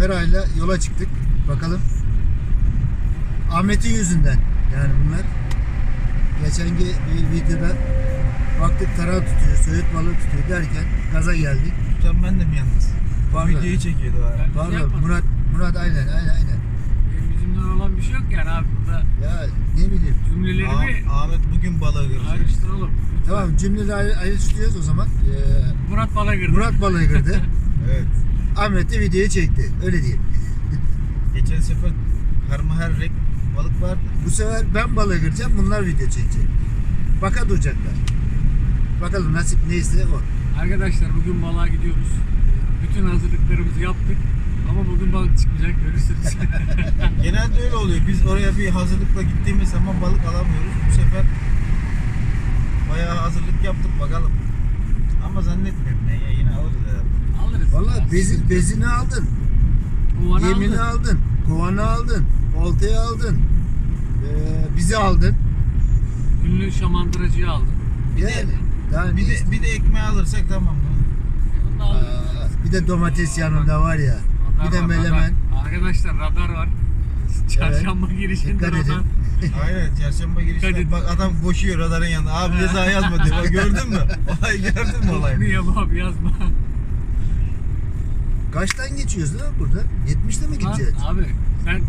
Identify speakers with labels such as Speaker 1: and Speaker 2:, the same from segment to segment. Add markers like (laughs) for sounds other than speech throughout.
Speaker 1: merayla yola çıktık. Bakalım. Ahmet'in yüzünden yani bunlar. Geçenki bir videoda baktık tara tutuyor, söğüt balığı tutuyor derken gaza geldik.
Speaker 2: Tutan ben de mi yalnız?
Speaker 1: Pardon.
Speaker 2: videoyu çekiyordu o ara.
Speaker 1: Pardon
Speaker 3: yapmadım.
Speaker 1: Murat, Murat aynen aynen aynen.
Speaker 3: Benim yüzümden olan bir şey yok yani abi burada
Speaker 1: Ya ne bileyim.
Speaker 3: cümleleri bir
Speaker 2: Ah- Ahmet bugün balığı kıracak.
Speaker 3: ayrıştıralım.
Speaker 1: Tamam cümleleri ayrı, ayrı tutuyoruz o zaman. Ee,
Speaker 3: Murat bana girdi.
Speaker 1: Murat balığı kırdı. (laughs)
Speaker 2: Evet.
Speaker 1: Ahmet de videoyu çekti. Öyle diyeyim.
Speaker 2: Geçen sefer her renk balık vardı.
Speaker 1: Bu sefer ben balığı kıracağım. Bunlar video çekecek. Baka duracaklar. Bakalım nasip neyse o.
Speaker 3: Arkadaşlar bugün balığa gidiyoruz. Bütün hazırlıklarımızı yaptık. Ama bugün balık çıkmayacak görürsünüz. (laughs)
Speaker 2: Genelde öyle oluyor. Biz oraya bir hazırlıkla gittiğimiz zaman balık alamıyoruz. Bu sefer bayağı hazırlık yaptık bakalım. Ama zannetmiyorum ben ya yine alırız herhalde.
Speaker 3: Alırız.
Speaker 1: Valla bezi, bezini aldın.
Speaker 3: Kovanı
Speaker 1: Yemini
Speaker 3: aldın.
Speaker 1: aldın. Kovanı aldın. Oltayı aldın. Ee, bizi aldın.
Speaker 3: Ünlü şamandıracıyı aldın.
Speaker 1: Yani. Daha
Speaker 2: Bir de, bir de ekmeği alırsak tamam mı?
Speaker 1: Aa, bir de domates yanında var ya.
Speaker 3: Radar
Speaker 1: Bir de
Speaker 3: var,
Speaker 1: melemen.
Speaker 3: radar. Arkadaşlar radar var. (laughs) Çarşamba girişinde
Speaker 1: Dikkat edin.
Speaker 3: radar.
Speaker 2: Aynen çarşamba girişte
Speaker 3: Hadi.
Speaker 2: bak adam koşuyor radarın yanında. Abi ceza yazma diyor. Bak gördün mü? (laughs) Olay gördün mü olayı?
Speaker 3: Niye abi yazma.
Speaker 1: Kaçtan geçiyoruz lan burada? 70'te mi gideceğiz?
Speaker 3: abi sen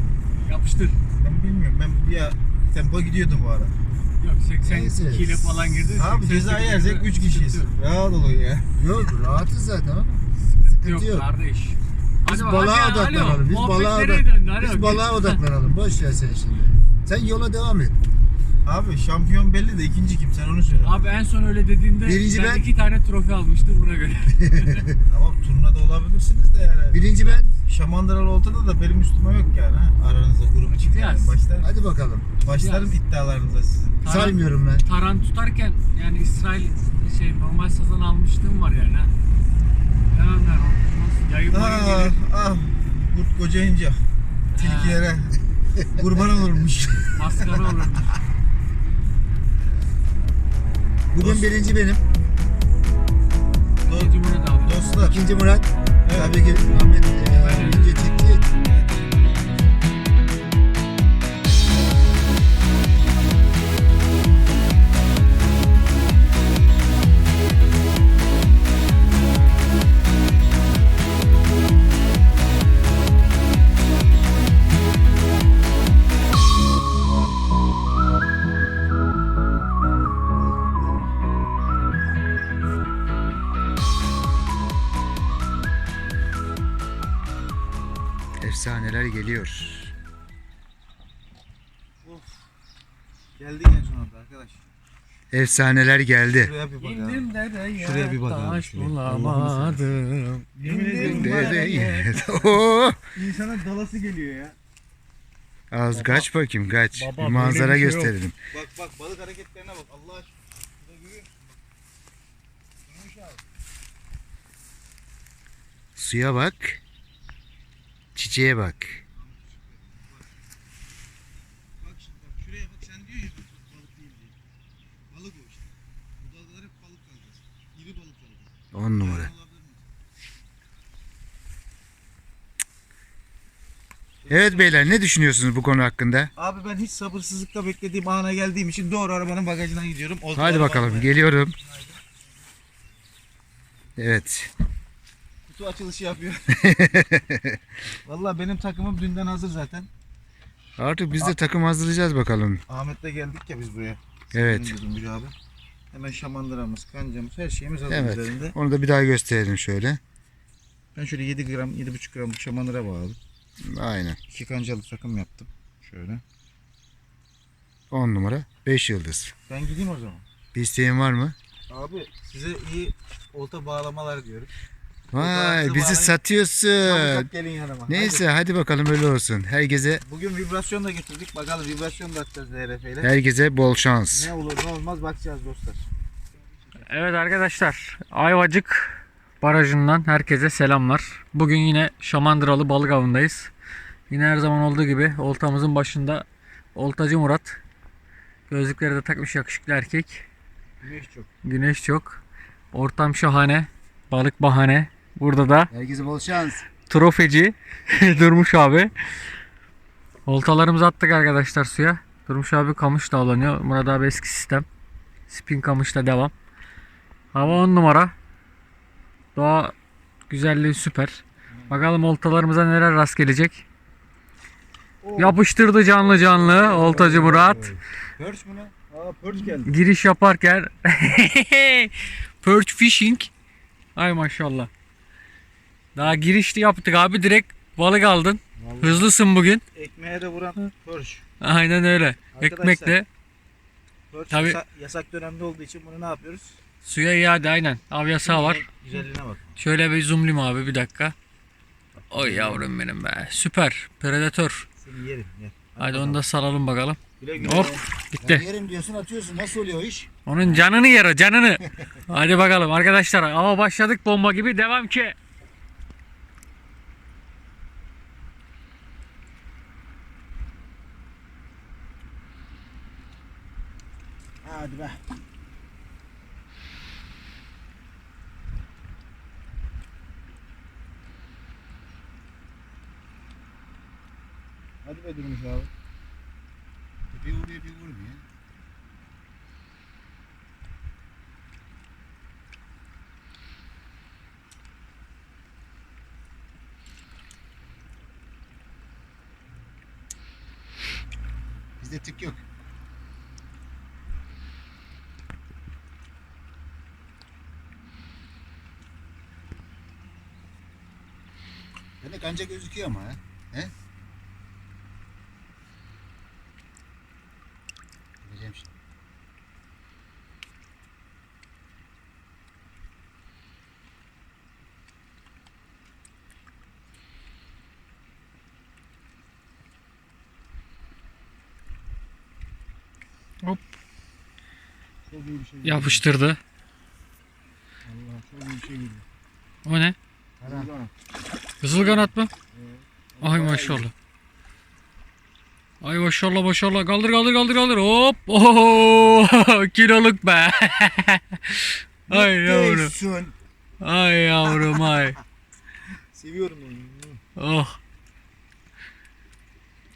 Speaker 3: yapıştır.
Speaker 2: Ben bilmiyorum. Ben bir ya tempo gidiyordum bu ara.
Speaker 3: Yok 82
Speaker 1: Neyse.
Speaker 3: ile falan girdi.
Speaker 2: Abi
Speaker 3: 88
Speaker 2: ceza yersek 3
Speaker 3: sıkıntı
Speaker 2: kişiyiz.
Speaker 3: yok.
Speaker 2: Rahat olun ya.
Speaker 1: Yok rahatız zaten ama.
Speaker 3: Yok,
Speaker 1: Sıkıntı yok.
Speaker 3: kardeş.
Speaker 1: Biz
Speaker 3: Hadi
Speaker 1: balığa
Speaker 3: hadi,
Speaker 1: odaklanalım.
Speaker 3: alo,
Speaker 1: Biz
Speaker 3: muhabbet
Speaker 1: balığa,
Speaker 3: nereye
Speaker 1: odak-
Speaker 3: döndü?
Speaker 1: Biz balığa odaklanalım. Boş ver sen şimdi. Sen yola devam et.
Speaker 2: Abi şampiyon belli de ikinci kim sen onu söyle.
Speaker 3: Abi en son öyle dediğinde
Speaker 1: Birinci
Speaker 3: ben,
Speaker 1: ben.
Speaker 3: iki tane trofe almıştım buna göre. (laughs)
Speaker 2: Tamam turnada olabilirsiniz de yani.
Speaker 1: Birinci ben.
Speaker 2: Şamandıralı oltada da benim üstüme yok yani. Ha? Aranızda grup çıktı yani. Başlarım,
Speaker 1: Hadi bakalım.
Speaker 2: başlarım iddialarınıza sizin.
Speaker 3: Taran-
Speaker 1: Saymıyorum ben.
Speaker 3: Taran tutarken yani İsrail şey normal sazan almıştım var yani. ha. Hemen ver o. Yayın
Speaker 2: Ah
Speaker 3: gelir.
Speaker 2: ah. Kurt kocayınca tilkilere kurban olurmuş. (laughs)
Speaker 3: Maskara olur.
Speaker 1: Bugün
Speaker 2: Dost-
Speaker 1: birinci benim.
Speaker 3: İkinci Murat abi.
Speaker 2: Dostlar.
Speaker 1: İkinci Murat.
Speaker 2: Evet.
Speaker 1: Tabii ki Ahmet e, video çekti. Efsaneler geldi.
Speaker 2: Şuraya bir.
Speaker 3: İndim dereye.
Speaker 2: Şuraya bir bakalım,
Speaker 3: Taş
Speaker 2: şuraya.
Speaker 3: bulamadım.
Speaker 2: Yemin ediyorum
Speaker 3: İndim
Speaker 2: var ya,
Speaker 3: dereye. (laughs)
Speaker 1: Oo!
Speaker 2: İnsana dalası geliyor ya.
Speaker 1: Az kaç bakayım kaç.
Speaker 3: Baba,
Speaker 1: bir
Speaker 3: böyle
Speaker 1: manzara
Speaker 3: bir şey yok.
Speaker 1: gösterelim.
Speaker 2: Bak bak balık hareketlerine bak Allah aşkına. Şurada görüyor musun? Bak. Durmuş abi.
Speaker 1: Suya bak. Çiçeğe. Bak
Speaker 2: şimdi bak şuraya bak sen diyor ya bak, balık değil diye. Balık o işte. Bu dalgalar hep balık kalacağız. İri balık kalacağız.
Speaker 1: On numara. Evet beyler ne düşünüyorsunuz bu konu hakkında?
Speaker 2: Abi ben hiç sabırsızlıkla beklediğim ana geldiğim için doğru arabanın bagajına gidiyorum. O
Speaker 1: Hadi bakalım geliyorum. Evet.
Speaker 2: Kutu açılışı yapıyor. (laughs) Vallahi benim takımım dünden hazır zaten.
Speaker 1: Artık biz de takım hazırlayacağız bakalım.
Speaker 2: Ahmet'le geldik ya biz buraya.
Speaker 1: Evet.
Speaker 2: Abi. Hemen şamandıramız, kancamız, her şeyimiz hazır
Speaker 1: Evet.
Speaker 2: üzerinde.
Speaker 1: Onu da bir daha gösterelim şöyle.
Speaker 2: Ben şöyle 7 gram, 7,5 gram şamandıra bağladım.
Speaker 1: Aynen.
Speaker 2: İki kancalı takım yaptım. Şöyle.
Speaker 1: 10 numara. 5 yıldız.
Speaker 2: Ben gideyim o zaman.
Speaker 1: Bir isteğin var mı?
Speaker 2: Abi size iyi olta bağlamalar diyorum.
Speaker 1: Vay bizi
Speaker 2: bari.
Speaker 1: satıyorsun.
Speaker 2: Gelin yanıma.
Speaker 1: Neyse hadi bakalım öyle olsun. Herkese
Speaker 2: Hadi. Bugün vibrasyon da getirdik. Bakalım vibrasyon da atacağız DRF ile.
Speaker 1: herkese bol şans.
Speaker 2: Ne olur ne olmaz bakacağız dostlar.
Speaker 3: Evet arkadaşlar Ayvacık Barajı'ndan herkese selamlar. Bugün yine Şamandıralı balık avındayız. Yine her zaman olduğu gibi oltamızın başında Oltacı Murat. Gözlükleri de takmış yakışıklı erkek.
Speaker 2: Güneş çok.
Speaker 3: Güneş çok. Ortam şahane. Balık bahane. Burada da
Speaker 1: Herkese bol şans.
Speaker 3: trofeci (laughs) Durmuş abi. Oltalarımızı attık arkadaşlar suya. Durmuş abi kamış da avlanıyor. Murat abi eski sistem. Spin kamışla devam. Hava 10 numara. Doğa güzelliği süper. Bakalım oltalarımıza neler rast gelecek. Yapıştırdı canlı canlı oltacı Murat.
Speaker 2: Perch mü ne? Aa perch geldi.
Speaker 3: Giriş yaparken (laughs) Perch fishing. Ay maşallah. Daha girişte yaptık abi direkt balık aldın.
Speaker 2: Vallahi
Speaker 3: Hızlısın bugün.
Speaker 2: ekmeğe de vuran perch.
Speaker 3: Aynen öyle.
Speaker 2: Arkadaşlar.
Speaker 3: Ekmekle
Speaker 2: Perch
Speaker 3: Tabii.
Speaker 2: yasa- yasak dönemde olduğu için bunu ne yapıyoruz?
Speaker 3: suya iade aynen. Av yasağı var.
Speaker 2: Güzelliğine bak.
Speaker 3: Şöyle bir zoomlayayım abi bir dakika. Oy yavrum benim be. Süper. Predatör.
Speaker 2: Seni yerim. Yer.
Speaker 3: Hadi onu da salalım bakalım.
Speaker 2: Güle güle.
Speaker 3: Hop. Gitti.
Speaker 1: yerim diyorsun atıyorsun. Nasıl oluyor o iş?
Speaker 3: Onun canını yer o canını. (laughs) Hadi bakalım arkadaşlar. Ava başladık bomba gibi. Devam ki.
Speaker 1: Hadi be.
Speaker 2: Hadi be Durmuş abi.
Speaker 1: Bir vuruyor bir vurmuyor. Bizde tık yok. Kanca gözüküyor ama ha. He? Göreceğim şimdi.
Speaker 3: Hop.
Speaker 2: Çok iyi bir şey.
Speaker 3: Yapıştırdı.
Speaker 2: Allah çok iyi bir şey geliyor.
Speaker 3: O ne?
Speaker 2: Karan.
Speaker 3: Kızıl kanat mı? Ay maşallah. Ay maşallah maşallah. Kaldır kaldır kaldır kaldır. Hop. Oho. (laughs) Kiloluk be. (laughs) ay yavrum. Ay yavrum (laughs) ay.
Speaker 2: Seviyorum onu.
Speaker 3: Oh.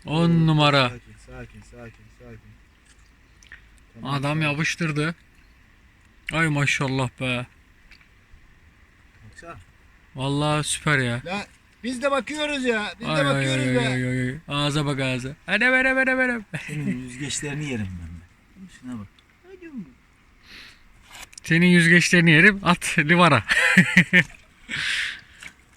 Speaker 3: On numara.
Speaker 2: Sakin sakin sakin sakin. Tamam,
Speaker 3: Adam
Speaker 2: sakin.
Speaker 3: yapıştırdı. Ay maşallah be.
Speaker 2: Baksana.
Speaker 3: Vallahi süper ya.
Speaker 1: La biz de bakıyoruz ya. Biz
Speaker 3: Ay
Speaker 1: de bakıyoruz
Speaker 3: ay
Speaker 1: be.
Speaker 3: ay ay, ay. Ağza bak ağza. Hadi vere vere vere.
Speaker 2: Senin yüzgeçlerini yerim ben de. Şuna bak.
Speaker 3: Senin yüzgeçlerini yerim. At livara. (laughs)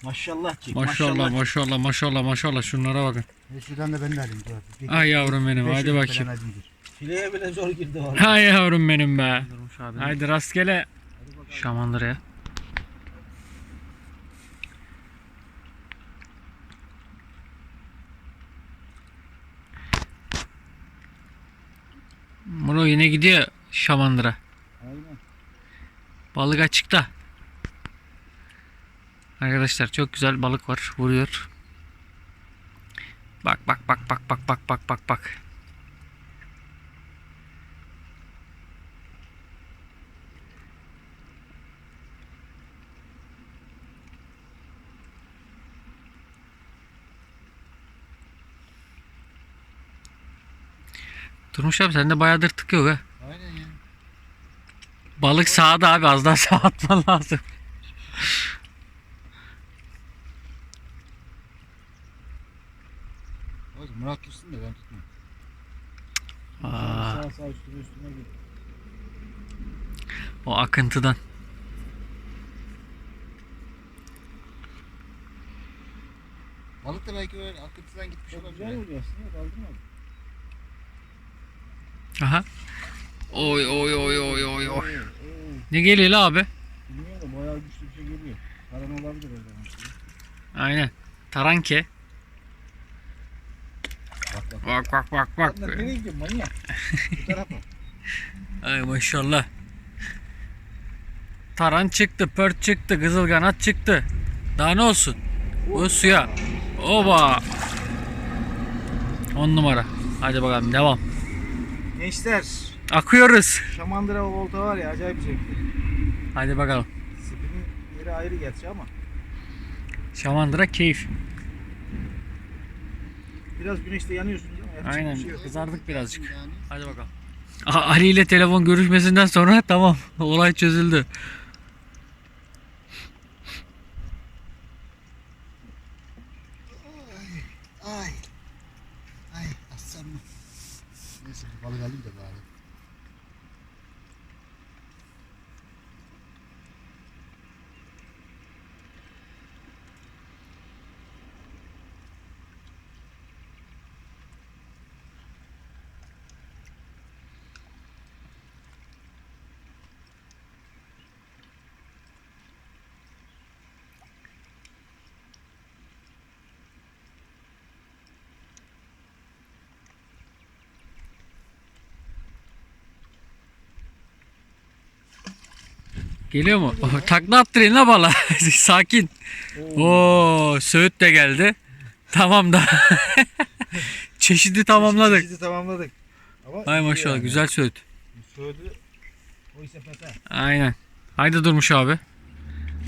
Speaker 2: Maşallah çek.
Speaker 3: Maşallah maşallah maşallah maşallah. Şunlara bakın.
Speaker 1: E şuradan da ben de alayım. Dur. Bir-
Speaker 3: Ay yavrum benim.
Speaker 1: beş
Speaker 3: Hadi
Speaker 1: yıl
Speaker 3: bakayım.
Speaker 1: falan.
Speaker 2: Fileye bile zor girdi valla.
Speaker 3: Ay yavrum benim be. Haydi rastgele. Şamandıra'ya. Muro yine gidiyor Şamandıra.
Speaker 2: Aynen.
Speaker 3: Balık açıkta. Arkadaşlar çok güzel balık var. Vuruyor. Bak bak bak bak bak bak bak bak bak. Durmuş abi sende bayağıdır tık yok ha.
Speaker 1: Aynen ya.
Speaker 3: Balık sağda abi az daha (laughs) sağ atman lazım.
Speaker 1: Oğlum Murat tutsun da ben tutmayayım.
Speaker 3: Aa,
Speaker 2: Sağ sağ üstüne üstüne git.
Speaker 3: o akıntıdan.
Speaker 1: Balık da belki öyle akıntıdan gitmiş olabilir.
Speaker 2: güzel
Speaker 1: ya.
Speaker 2: vuruyor aslında kaldırmadı.
Speaker 3: Aha. Oy oy oy oy oy oy. Ne geliyor la abi?
Speaker 2: Bilmiyorum bayağı güçlü bir şey geliyor. Karan olabilir
Speaker 3: Aynen. Taranke.
Speaker 2: Bak bak.
Speaker 3: Bak bak bak bak.
Speaker 2: Lan nereye gidiyorsun manyak? Bu tarafa. (laughs)
Speaker 3: Ay maşallah. Taran çıktı, pört çıktı, kızılganat çıktı. Daha ne olsun? Bu suya. Oba. 10 numara. Hadi bakalım devam.
Speaker 2: Gençler.
Speaker 3: Akıyoruz.
Speaker 2: Şamandıra volta var ya acayip zevkli.
Speaker 3: Hadi bakalım.
Speaker 2: Spinin yeri ayrı gerçi ama.
Speaker 3: Şamandıra keyif.
Speaker 2: Biraz güneşte yanıyorsunuz ama
Speaker 3: Aynen.
Speaker 2: şey yok.
Speaker 3: Kızardık birazcık.
Speaker 1: Yani
Speaker 3: Hadi bakalım. Aha, Ali ile telefon görüşmesinden sonra (laughs) tamam. Olay çözüldü.
Speaker 1: ay. Ay aslanım. Neyse bir balık
Speaker 3: Geliyor mu? Oh, (laughs) takla attırayım la bala. (laughs) Sakin. Oo, Söğüt de geldi. Tamam da. (laughs) Çeşidi tamamladık.
Speaker 2: Çeşidi tamamladık. Ama
Speaker 3: Ay maşallah
Speaker 2: yani.
Speaker 3: güzel Söğüt.
Speaker 2: Söğüdü o ise pete.
Speaker 3: Aynen. Haydi Durmuş abi.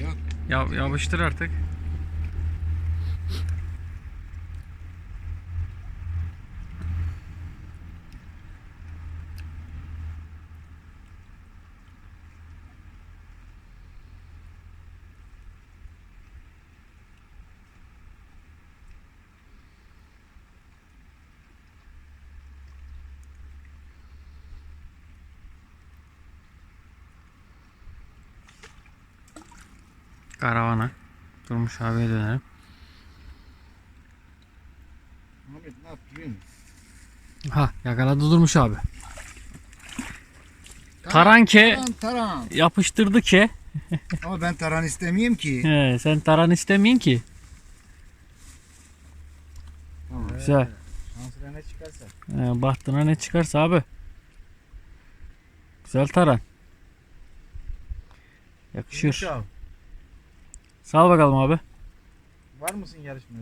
Speaker 1: Yok.
Speaker 3: Ya, yapıştır artık. Karavana. Durmuş abiye dönelim.
Speaker 2: Ahmet ne musun?
Speaker 3: Ha yakaladı Durmuş abi. Taranke
Speaker 1: Taran taran.
Speaker 3: yapıştırdı ki.
Speaker 1: Ama ben taran istemeyeyim ki.
Speaker 3: He, sen taran istemeyin ki.
Speaker 1: Tamam.
Speaker 3: Güzel.
Speaker 2: Şansına ne çıkarsa.
Speaker 3: He, bahtına ne çıkarsa abi. Güzel taran. Yakışır.
Speaker 2: Durmuş abi,
Speaker 3: Sağ ol bakalım abi.
Speaker 2: Var mısın yarışmaya?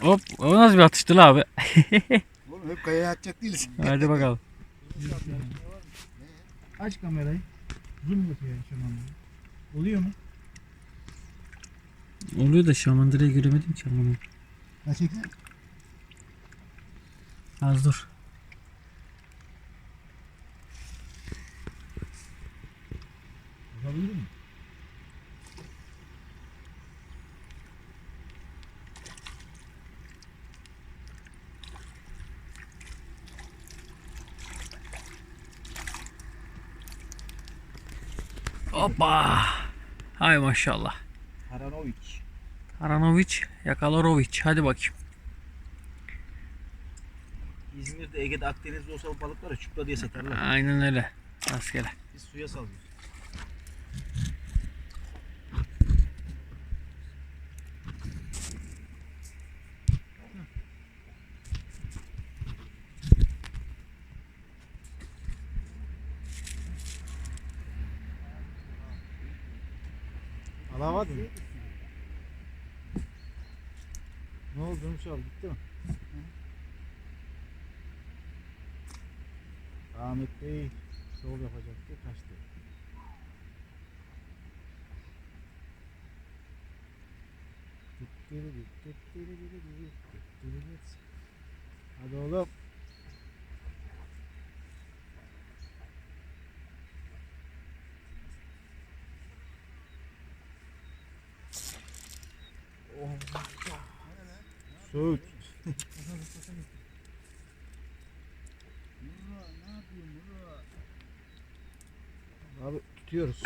Speaker 3: Hop o nasıl bir atıştı la abi. (laughs)
Speaker 1: Oğlum hep kayaya atacak değiliz.
Speaker 3: Hadi bakalım.
Speaker 2: Aç kamerayı. Zoom yapıyor şamandıra. Oluyor mu?
Speaker 3: Oluyor da şamandırayı göremedim ki ama.
Speaker 1: Gerçekten.
Speaker 3: Az dur.
Speaker 2: Yapabildin mi?
Speaker 3: Hoppa. Hay maşallah.
Speaker 2: Haranovic.
Speaker 3: Aranovic, Yakalarovic. Hadi bakayım.
Speaker 2: İzmir'de, Ege'de, Akdeniz'de olsa bu balıkları çupra diye satarlar.
Speaker 3: Aynen öyle. Rastgele.
Speaker 2: Biz suya salıyoruz. Alamadın mı? Ne oldu abi gitti mi? Ahmet Bey sol yapacaktı kaçtı. Hadi oğlum. Söğüt. Abi tutuyoruz.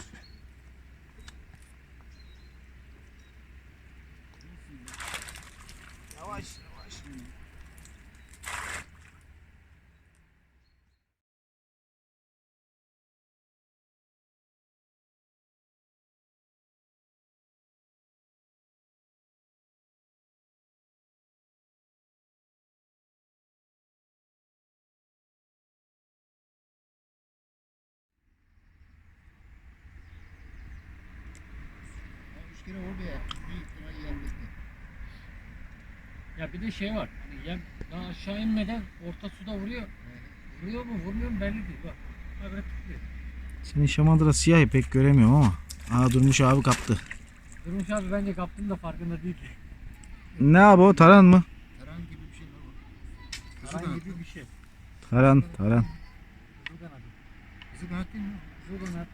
Speaker 2: Yavaş.
Speaker 1: Büyük ihtimal yemlikti.
Speaker 3: Ya bir de şey var. Hani yem daha aşağı inmeden orta suda vuruyor. Vuruyor mu vurmuyor mu belli değil. Bak. Bak böyle tutuyor.
Speaker 4: Senin şamandıra siyah pek göremiyorum ama. Aa Durmuş abi kaptı.
Speaker 3: Durmuş abi bence kaptığın da farkında değil.
Speaker 4: Ne abi o taran mı?
Speaker 1: Taran gibi bir şey var kanat.
Speaker 3: gibi bir şey.
Speaker 4: Taran taran.
Speaker 3: Kızıl kanadı.
Speaker 1: Kızıl kanat değil mi?
Speaker 3: Kızıl kanat.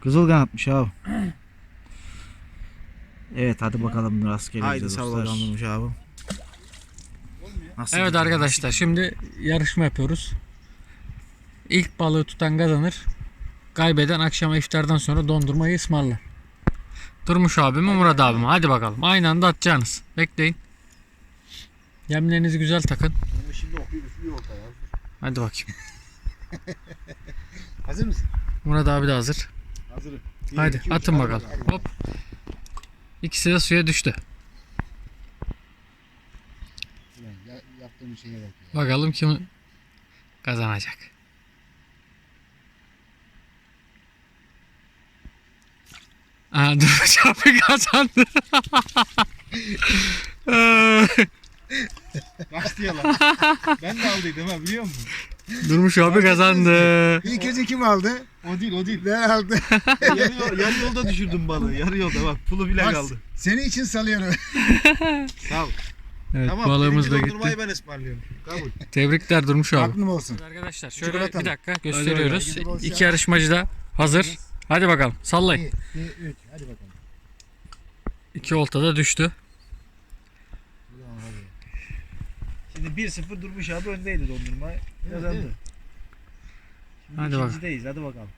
Speaker 4: Kızıl kanatmış abi. (clears throat) Evet hadi bakalım rastgele
Speaker 2: Haydi
Speaker 4: bize
Speaker 2: sağ
Speaker 4: dostlar. Durmuş abi. Nasıl
Speaker 3: Evet
Speaker 4: gidiyor?
Speaker 3: arkadaşlar şimdi yarışma yapıyoruz. İlk balığı tutan kazanır. Kaybeden akşama iftardan sonra dondurmayı ısmarlar. Durmuş abi mi Murat abi mi? Hadi bakalım. Aynı anda atacaksınız. Bekleyin. Yemlerinizi güzel takın.
Speaker 2: Ama şimdi okuyor üflüyor ortaya.
Speaker 3: Hadi bakayım. (laughs)
Speaker 2: Hazır mısın?
Speaker 3: Murat abi de hazır.
Speaker 2: Hazırım. Bir,
Speaker 3: Hadi
Speaker 2: iki, üç,
Speaker 3: atın
Speaker 2: hadi
Speaker 3: bakalım. Hop. İkisi de suya düştü. Bakalım kim kazanacak. Aa, Durmuş (laughs) abi kazandı.
Speaker 2: Yalan. ben de aldıydım ha biliyor musun?
Speaker 3: Durmuş abi kazandı.
Speaker 1: İlk önce kim aldı?
Speaker 2: O değil o değil.
Speaker 1: Ben aldım. (laughs)
Speaker 2: yarı, yol- yarı yolda düşürdüm balığı. Yarı yolda bak pulu bile
Speaker 1: Bak,
Speaker 2: kaldı.
Speaker 1: Senin için salıyorum. (laughs)
Speaker 2: Sağ ol.
Speaker 3: Evet
Speaker 2: tamam.
Speaker 3: balığımız da gitti.
Speaker 2: dondurmayı ben ısmarlıyorum. Kabul.
Speaker 3: Tebrikler Durmuş abi.
Speaker 1: Aklım olsun.
Speaker 3: Arkadaşlar şöyle
Speaker 1: Çikolata
Speaker 3: bir
Speaker 1: mı?
Speaker 3: dakika gösteriyoruz.
Speaker 1: Hadi bakalım.
Speaker 3: İki yarışmacı da hazır. Hadi bakalım sallayın.
Speaker 1: 2, 3. Hadi bakalım.
Speaker 3: İki olta da düştü.
Speaker 1: Ulan hadi.
Speaker 2: Şimdi 1-0 Durmuş abi öndeydi dondurma. Kazandı.
Speaker 1: evet.
Speaker 2: Şimdi
Speaker 3: Hadi bakalım.
Speaker 2: ikincideyiz. Hadi bakalım.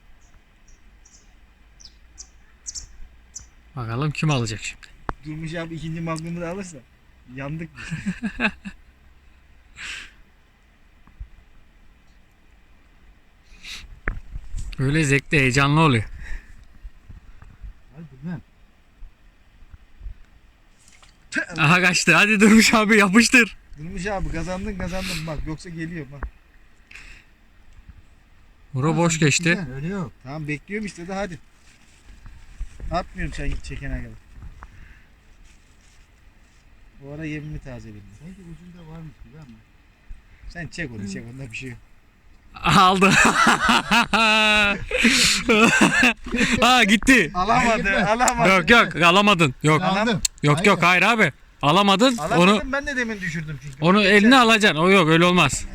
Speaker 3: Bakalım kim alacak şimdi.
Speaker 2: Durmuş abi ikinci magnumu da alırsa yandık biz. (laughs)
Speaker 3: Böyle zevkli heyecanlı oluyor. Aha kaçtı. Hadi Durmuş abi yapıştır.
Speaker 2: Durmuş abi kazandın kazandın bak yoksa geliyor bak.
Speaker 3: Bura boş
Speaker 1: Güzel,
Speaker 3: geçti.
Speaker 1: Öyle yok.
Speaker 2: Tamam bekliyorum işte de hadi. Atmıyorum sen çekene kadar. Bu ara yemimi tazeledim.
Speaker 1: Sanki ucunda varmış gibi ama.
Speaker 2: Sen çek onu çek onda bir şey yok.
Speaker 3: Aldı. (laughs) ha gitti.
Speaker 2: Alamadı alamadı.
Speaker 3: Yok yok alamadın. Yok.
Speaker 1: Aldım.
Speaker 3: Yok
Speaker 1: Hayır.
Speaker 3: yok hayır abi. Alamadın.
Speaker 2: Alamadım
Speaker 3: Onu
Speaker 2: ben de demin düşürdüm çünkü.
Speaker 3: onu eline alacaksın. O yok öyle olmaz.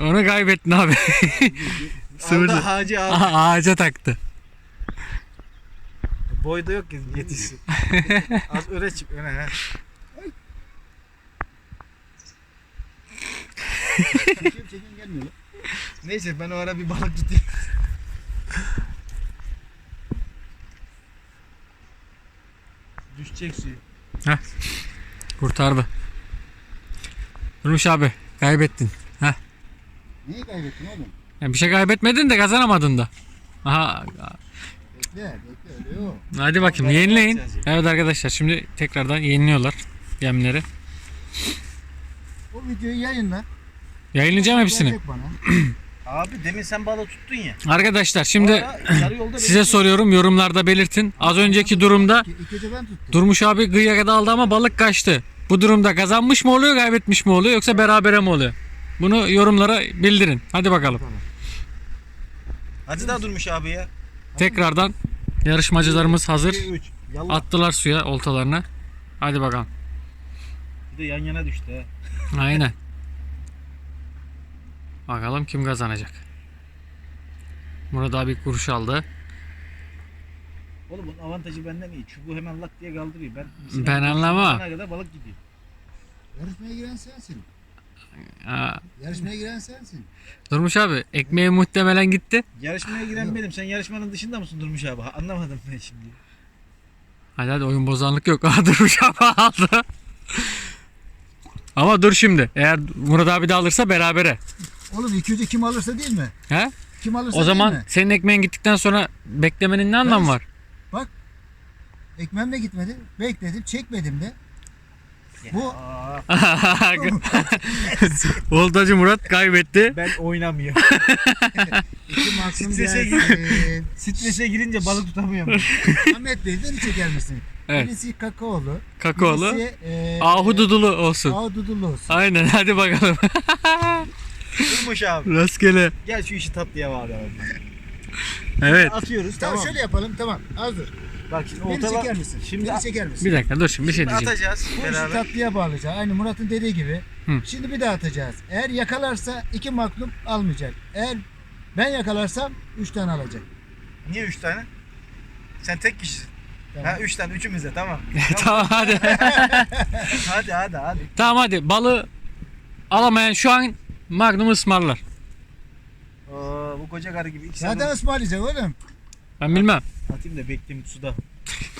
Speaker 3: Onu kaybettin abi. (laughs)
Speaker 2: Aldı
Speaker 3: Sığırdı.
Speaker 2: ağacı aldı.
Speaker 3: Aha, ağaca taktı.
Speaker 2: Boyda yok ki yetişsin. (laughs) Az öne çık öne ha.
Speaker 1: Çekim çekim gelmiyor. lan. (laughs)
Speaker 2: Neyse ben o ara bir balık tutayım. Düşecek suyu.
Speaker 3: Kurtardı. Durmuş abi kaybettin.
Speaker 1: Neyi kaybettin oğlum?
Speaker 3: Ya bir şey kaybetmedin de kazanamadın da. Aha
Speaker 1: Bekle bekle öyle yok.
Speaker 3: hadi bakayım yenileyin. Evet arkadaşlar şimdi tekrardan yeniliyorlar yemleri.
Speaker 1: O videoyu yayınla.
Speaker 3: Yayınlayacağım hepsini.
Speaker 1: Bana. (clears throat)
Speaker 2: Abi demin sen balık tuttun ya.
Speaker 3: Arkadaşlar şimdi size soruyorum yorumlarda belirtin. Az önceki durumda. Durmuş abi kıyıya kadar aldı ama balık kaçtı. Bu durumda kazanmış mı oluyor kaybetmiş mi oluyor yoksa berabere mi oluyor? Bunu yorumlara bildirin. Hadi bakalım.
Speaker 2: Hadi daha durmuş abi ya.
Speaker 3: Tekrardan yarışmacılarımız hazır.
Speaker 2: 3. Yallah.
Speaker 3: Attılar suya oltalarını. Hadi bakalım.
Speaker 2: Bir de yan yana düştü ha.
Speaker 3: Aynen. Bakalım kim kazanacak. Murat abi kuruş aldı.
Speaker 2: Oğlum bunun avantajı benden iyi. Çubuğu hemen lak diye kaldırıyor. Ben,
Speaker 3: Ben anlamam.
Speaker 2: Bana kadar balık gidiyor.
Speaker 1: Yarışmaya giren sensin.
Speaker 3: Aa,
Speaker 1: Yarışmaya giren sensin.
Speaker 3: Durmuş abi ekmeği muhtemelen gitti.
Speaker 2: Yarışmaya giren
Speaker 1: Yok.
Speaker 2: benim. Sen yarışmanın dışında mısın Durmuş abi? Ha, Anlamadım ben şimdi.
Speaker 3: Hadi hadi oyun bozanlık yok. (laughs) Aa, Durmuş abi aldı. Ama dur şimdi. Eğer Murat abi de alırsa berabere.
Speaker 1: Oğlum ilk önce kim alırsa değil mi?
Speaker 3: He?
Speaker 1: Kim alırsa
Speaker 3: O
Speaker 1: değil
Speaker 3: zaman
Speaker 1: mi?
Speaker 3: senin ekmeğin gittikten sonra beklemenin ne anlamı var?
Speaker 1: Ekmem de gitmedi. Bekledim çekmedim de. Bu (laughs)
Speaker 3: Oltacı Murat kaybetti.
Speaker 2: Ben oynamıyorum. (laughs)
Speaker 1: iki
Speaker 2: Strese
Speaker 1: gelsin.
Speaker 2: Strese girince balık tutamıyorum. (laughs)
Speaker 1: Ahmet Bey beni çeker misin?
Speaker 3: Evet.
Speaker 1: Birisi kakaolu.
Speaker 3: Kakaolu.
Speaker 1: Birisi e,
Speaker 3: Ahududulu olsun.
Speaker 1: ahududulu olsun.
Speaker 3: Aynen hadi bakalım.
Speaker 2: Durmuş abi.
Speaker 3: Rastgele.
Speaker 2: Gel şu işi tatlıya bağlayalım.
Speaker 3: Evet.
Speaker 2: Atıyoruz
Speaker 1: Tamam,
Speaker 2: tamam.
Speaker 1: şöyle yapalım tamam az dur.
Speaker 2: Bak şimdi
Speaker 1: Beni
Speaker 2: ortalar.
Speaker 1: çeker misin?
Speaker 2: Şimdi
Speaker 1: Beni çeker misin?
Speaker 3: Bir dakika dur şimdi bir şey diyeceğim.
Speaker 2: atacağız
Speaker 1: Bu işi
Speaker 2: beraber.
Speaker 1: tatlıya bağlayacağız. Aynı Murat'ın dediği gibi.
Speaker 3: Hı.
Speaker 1: Şimdi bir daha atacağız. Eğer yakalarsa iki maklum almayacak. Eğer ben yakalarsam üç tane alacak.
Speaker 2: Niye 3 tane? Sen tek kişisin.
Speaker 1: Tamam.
Speaker 2: Ha 3 tane üçümüzde tamam. (laughs)
Speaker 3: tamam hadi. (laughs)
Speaker 2: hadi hadi hadi.
Speaker 3: tamam hadi balığı alamayan şu an Magnum ısmarlar.
Speaker 2: Oo, bu koca karı gibi iki
Speaker 1: Zaten ısmarlayacak oğlum.
Speaker 3: Ben bilmem.
Speaker 2: atayım da bekleyeyim suda.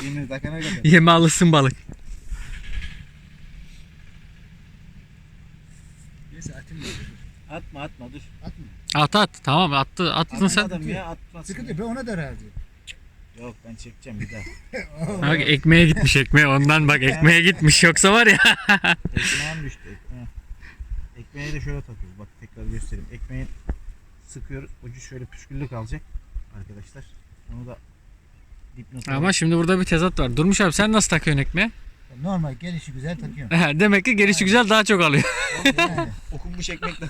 Speaker 2: Yemin takana kadar. (laughs)
Speaker 3: Yeme alışsın balık.
Speaker 1: Neyse atayım da.
Speaker 2: Atma atma dur.
Speaker 1: Atma.
Speaker 3: At at. Tamam attı. Attın sen.
Speaker 2: Atmadım ya atmasın.
Speaker 1: Sıkıntı. Ben ona da razıyım.
Speaker 2: Yok ben çekeceğim bir daha. (laughs)
Speaker 3: Bak ekmeğe gitmiş ekmeğe ondan bak ekmeğe gitmiş yoksa var ya.
Speaker 2: Ekmeğim düştü ekmeğe. Ekmeği de şöyle takıyoruz. Bak tekrar göstereyim. Ekmeği sıkıyoruz. Ucu şöyle püsküllü kalacak. Arkadaşlar. Onu da dipnot
Speaker 3: Ama şimdi burada bir tezat var. Durmuş abi sen nasıl takıyorsun ekmeği?
Speaker 1: Normal gelişi güzel takıyorum.
Speaker 3: Demek ki gelişi güzel daha çok alıyor.
Speaker 1: Yani. (laughs) (laughs)
Speaker 2: okunmuş ekmekle.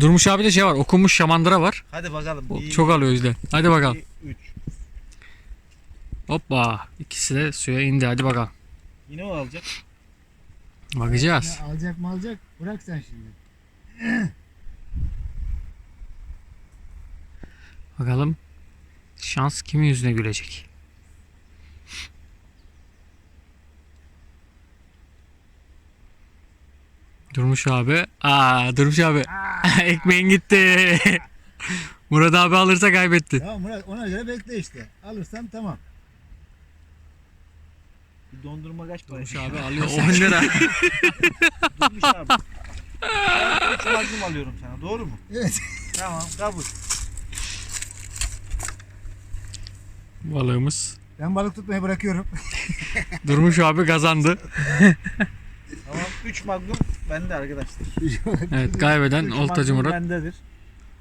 Speaker 3: Durmuş abi de şey var okunmuş şamandıra var.
Speaker 2: Hadi bakalım.
Speaker 3: O
Speaker 2: Bir,
Speaker 3: çok alıyor yüzden. Hadi bakalım.
Speaker 2: iki, üç.
Speaker 3: Hoppa. İkisi de suya indi hadi bakalım.
Speaker 2: Yine o alacak.
Speaker 3: Bakacağız.
Speaker 1: Ya alacak mı alacak? Bırak sen şimdi.
Speaker 3: Bakalım şans kimin yüzüne gülecek. Durmuş abi. Aa Durmuş abi. (laughs) Ekmeğin gitti. (laughs) Murat abi alırsa kaybetti.
Speaker 1: Tamam Murat ona göre bekle işte. Alırsam tamam.
Speaker 2: Bir dondurma kaç para?
Speaker 3: Durmuş abi (laughs) alıyor 10 lira. (laughs)
Speaker 2: Durmuş abi. Ben üç magnum alıyorum sana. Doğru mu?
Speaker 1: Evet.
Speaker 2: Tamam kabul.
Speaker 3: Balığımız.
Speaker 1: Ben balık tutmayı bırakıyorum. (laughs)
Speaker 3: Durmuş abi kazandı.
Speaker 2: Tamam 3 magnum bende arkadaşlar.
Speaker 3: Evet kaybeden
Speaker 2: Üç
Speaker 3: Oltacı
Speaker 2: magnum
Speaker 3: Murat.
Speaker 2: bendedir.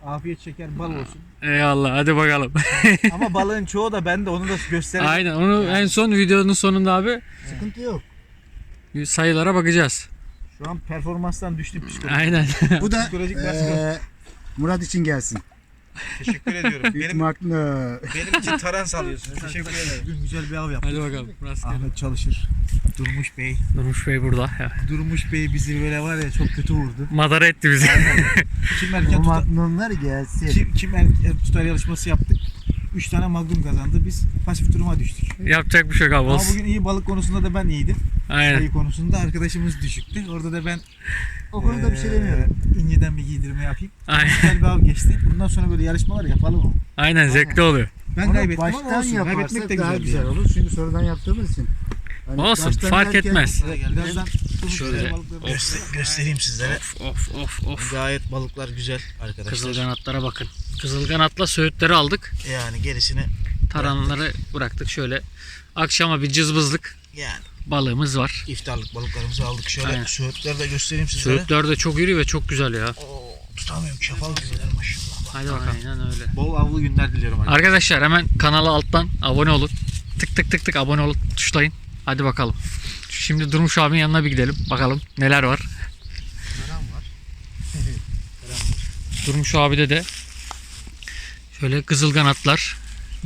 Speaker 2: Afiyet şeker bal olsun.
Speaker 3: Eyvallah hadi bakalım. (laughs)
Speaker 2: Ama balığın çoğu da bende onu da göstereyim.
Speaker 3: Aynen onu en son videonun sonunda abi
Speaker 1: Sıkıntı yok.
Speaker 3: sayılara bakacağız.
Speaker 2: Şu an performanstan düştük psikolojik.
Speaker 3: Aynen.
Speaker 1: Bu da
Speaker 2: Psikolojik
Speaker 1: eee, Murat için gelsin.
Speaker 2: Teşekkür ediyorum. Benim
Speaker 1: maklı.
Speaker 2: benim için taran salıyorsunuz. Teşekkür ederim. Bugün güzel bir av yaptık.
Speaker 3: Hadi bakalım. Rastgele.
Speaker 2: Ahmet çalışır. Durmuş Bey.
Speaker 3: Durmuş Bey burada.
Speaker 2: Durmuş Bey bizi böyle var ya çok kötü vurdu.
Speaker 3: Madara etti bizi.
Speaker 2: Kim erken tutar,
Speaker 1: magnumlar gelsin.
Speaker 2: kim, kim erken tutar yarışması yaptık. 3 tane magnum kazandı. Biz pasif duruma düştük.
Speaker 3: Yapacak bir şey yok abi.
Speaker 2: Ama
Speaker 3: olsun.
Speaker 2: bugün iyi balık konusunda da ben iyiydim.
Speaker 3: Aynen.
Speaker 2: Sayı konusunda arkadaşımız düşüktü. Orada da ben
Speaker 1: O konuda bir şey demiyorum.
Speaker 2: inceden bir giydirme yapayım.
Speaker 3: Aynen.
Speaker 2: Güzel bir av geçti. Bundan sonra böyle yarışmalar yapalım mı?
Speaker 3: Aynen zevkli oluyor.
Speaker 2: Ben
Speaker 1: Onu
Speaker 2: kaybettim ama
Speaker 1: baştan
Speaker 2: olsun. Kaybetmek
Speaker 1: yaparsak
Speaker 2: de
Speaker 1: daha
Speaker 2: güzel.
Speaker 1: güzel olur. Çünkü sonradan yaptığımız için. Hani
Speaker 3: Olsun fark etmez.
Speaker 2: Birazdan
Speaker 3: Şöyle.
Speaker 2: Göster- göstereyim sizlere.
Speaker 3: Of of of of.
Speaker 2: Gayet balıklar güzel arkadaşlar.
Speaker 3: Kızılganatlara bakın. Kızılganatla söğütleri aldık.
Speaker 2: Yani gerisini
Speaker 3: Taranları bıraktık şöyle. Akşama bir cızbızlık
Speaker 2: yani
Speaker 3: balığımız var.
Speaker 2: iftarlık balıklarımızı aldık. Şöyle
Speaker 3: Aynen.
Speaker 2: söğütleri de göstereyim sizlere.
Speaker 3: Söğütler de çok iri ve çok güzel ya.
Speaker 2: Oo, tutamıyorum şafal gibiler maşallah.
Speaker 3: Hadi bakalım. Aynen öyle.
Speaker 2: Bol avlı günler diliyorum arkadaşlar.
Speaker 3: Arkadaşlar hemen kanala alttan abone olun. Tık tık tık tık abone olun tuşlayın. Hadi bakalım. Şimdi Durmuş abinin yanına bir gidelim. Bakalım neler var.
Speaker 1: Karan var. (laughs)
Speaker 3: Durmuş abide de şöyle kızılganatlar.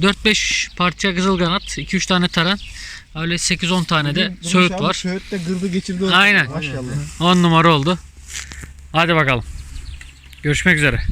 Speaker 3: 4-5 parça kızılganat, 2-3 tane taran. Öyle 8-10 tane de söğüt var.
Speaker 2: Söğüt de gırdı geçirdi.
Speaker 3: Aynen.
Speaker 2: Maşallah.
Speaker 3: 10 numara oldu. Hadi bakalım. Görüşmek üzere.